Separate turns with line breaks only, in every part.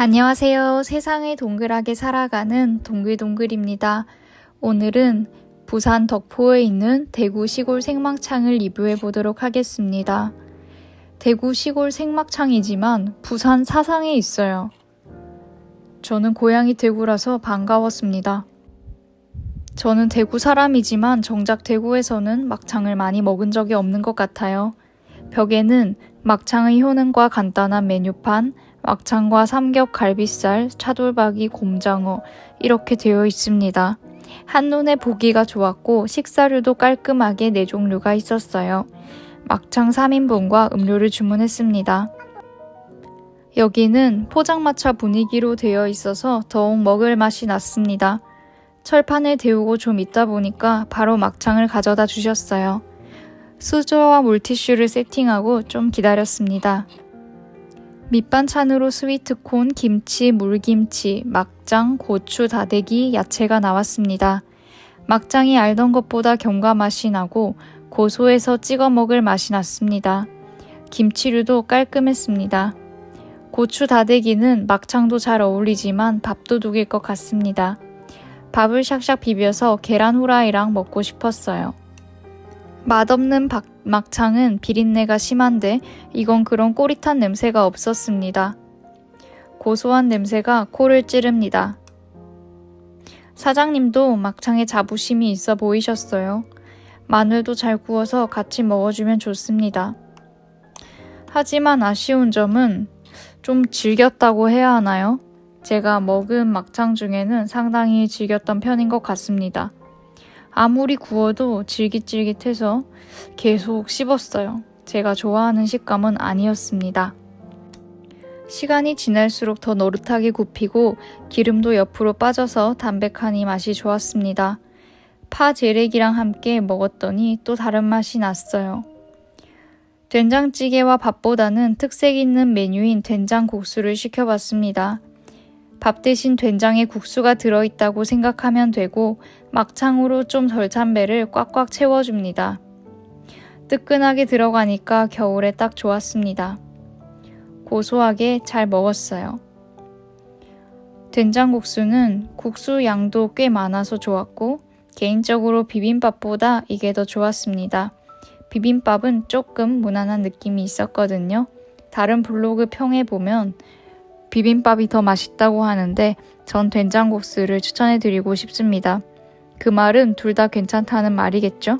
안녕하세요. 세상을 동글하게 살아가는 동글동글입니다. 오늘은 부산 덕포에 있는 대구 시골 생막창을 리뷰해 보도록 하겠습니다. 대구 시골 생막창이지만 부산 사상에 있어요. 저는 고향이 대구라서 반가웠습니다. 저는 대구 사람이지만 정작 대구에서는 막창을 많이 먹은 적이 없는 것 같아요. 벽에는 막창의 효능과 간단한 메뉴판, 막창과 삼겹, 갈비살, 차돌박이, 곰장어 이렇게 되어 있습니다. 한눈에 보기가 좋았고 식사류도 깔끔하게 네 종류가 있었어요. 막창 3인분과 음료를 주문했습니다. 여기는 포장마차 분위기로 되어 있어서 더욱 먹을 맛이 났습니다. 철판을 데우고 좀 있다 보니까 바로 막창을 가져다 주셨어요. 수저와 물티슈를 세팅하고 좀 기다렸습니다. 밑반찬으로 스위트콘, 김치, 물김치, 막장, 고추, 다대기, 야채가 나왔습니다. 막장이 알던 것보다 경과 맛이 나고 고소해서 찍어 먹을 맛이 났습니다. 김치류도 깔끔했습니다. 고추 다대기는 막창도 잘 어울리지만 밥도둑일 것 같습니다. 밥을 샥샥 비벼서 계란 후라이랑 먹고 싶었어요. 맛없는 박, 막창은 비린내가 심한데 이건 그런 꼬릿한 냄새가 없었습니다. 고소한 냄새가 코를 찌릅니다. 사장님도 막창에 자부심이 있어 보이셨어요. 마늘도 잘 구워서 같이 먹어주면 좋습니다. 하지만 아쉬운 점은 좀 질겼다고 해야 하나요? 제가 먹은 막창 중에는 상당히 질겼던 편인 것 같습니다. 아무리 구워도 질깃질깃해서 계속 씹었어요. 제가 좋아하는 식감은 아니었습니다. 시간이 지날수록 더 노릇하게 굽히고 기름도 옆으로 빠져서 담백하니 맛이 좋았습니다. 파 재래기랑 함께 먹었더니 또 다른 맛이 났어요. 된장찌개와 밥보다는 특색 있는 메뉴인 된장국수를 시켜봤습니다. 밥 대신 된장에 국수가 들어있다고 생각하면 되고 막창으로 좀 덜 찬 배를 꽉꽉 채워줍니다. 뜨끈하게 들어가니까 겨울에 딱 좋았습니다. 고소하게 잘 먹었어요. 된장국수는 국수 양도 꽤 많아서 좋았고 개인적으로 비빔밥보다 이게 더 좋았습니다. 비빔밥은 조금 무난한 느낌이 있었거든요. 다른 블로그 평에 보면 비빔밥이 더 맛있다고 하는데 전 된장국수를 추천해드리고 싶습니다. 그 말은 둘 다 괜찮다는 말이겠죠?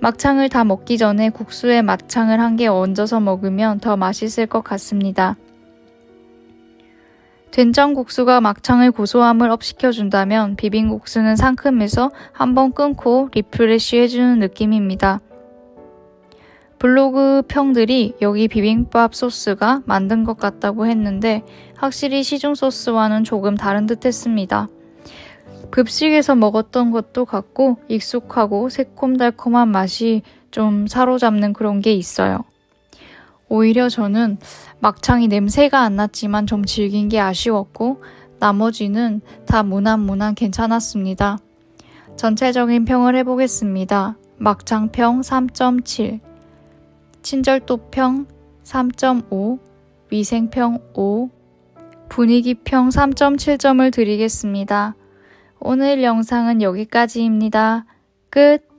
막창을 다 먹기 전에 국수에 막창을 한 개 얹어서 먹으면 더 맛있을 것 같습니다. 된장국수가 막창의 고소함을 업시켜준다면 비빔국수는 상큼해서 한번 끊고 리프레쉬 해주는 느낌입니다. 블로그 평들이 여기 비빔밥 소스가 만든 것 같다고 했는데 확실히 시중 소스와는 조금 다른 듯 했습니다. 급식에서 먹었던 것도 같고 익숙하고 새콤달콤한 맛이 좀 사로잡는 그런 게 있어요. 오히려 저는 막창이 냄새가 안 났지만 좀 질긴 게 아쉬웠고 나머지는 다 무난무난 괜찮았습니다. 전체적인 평을 해보겠습니다. 막창평 3.7 친절도평 3.5, 위생평 5, 분위기평 3.7점을 드리겠습니다. 오늘 영상은 여기까지입니다. 끝!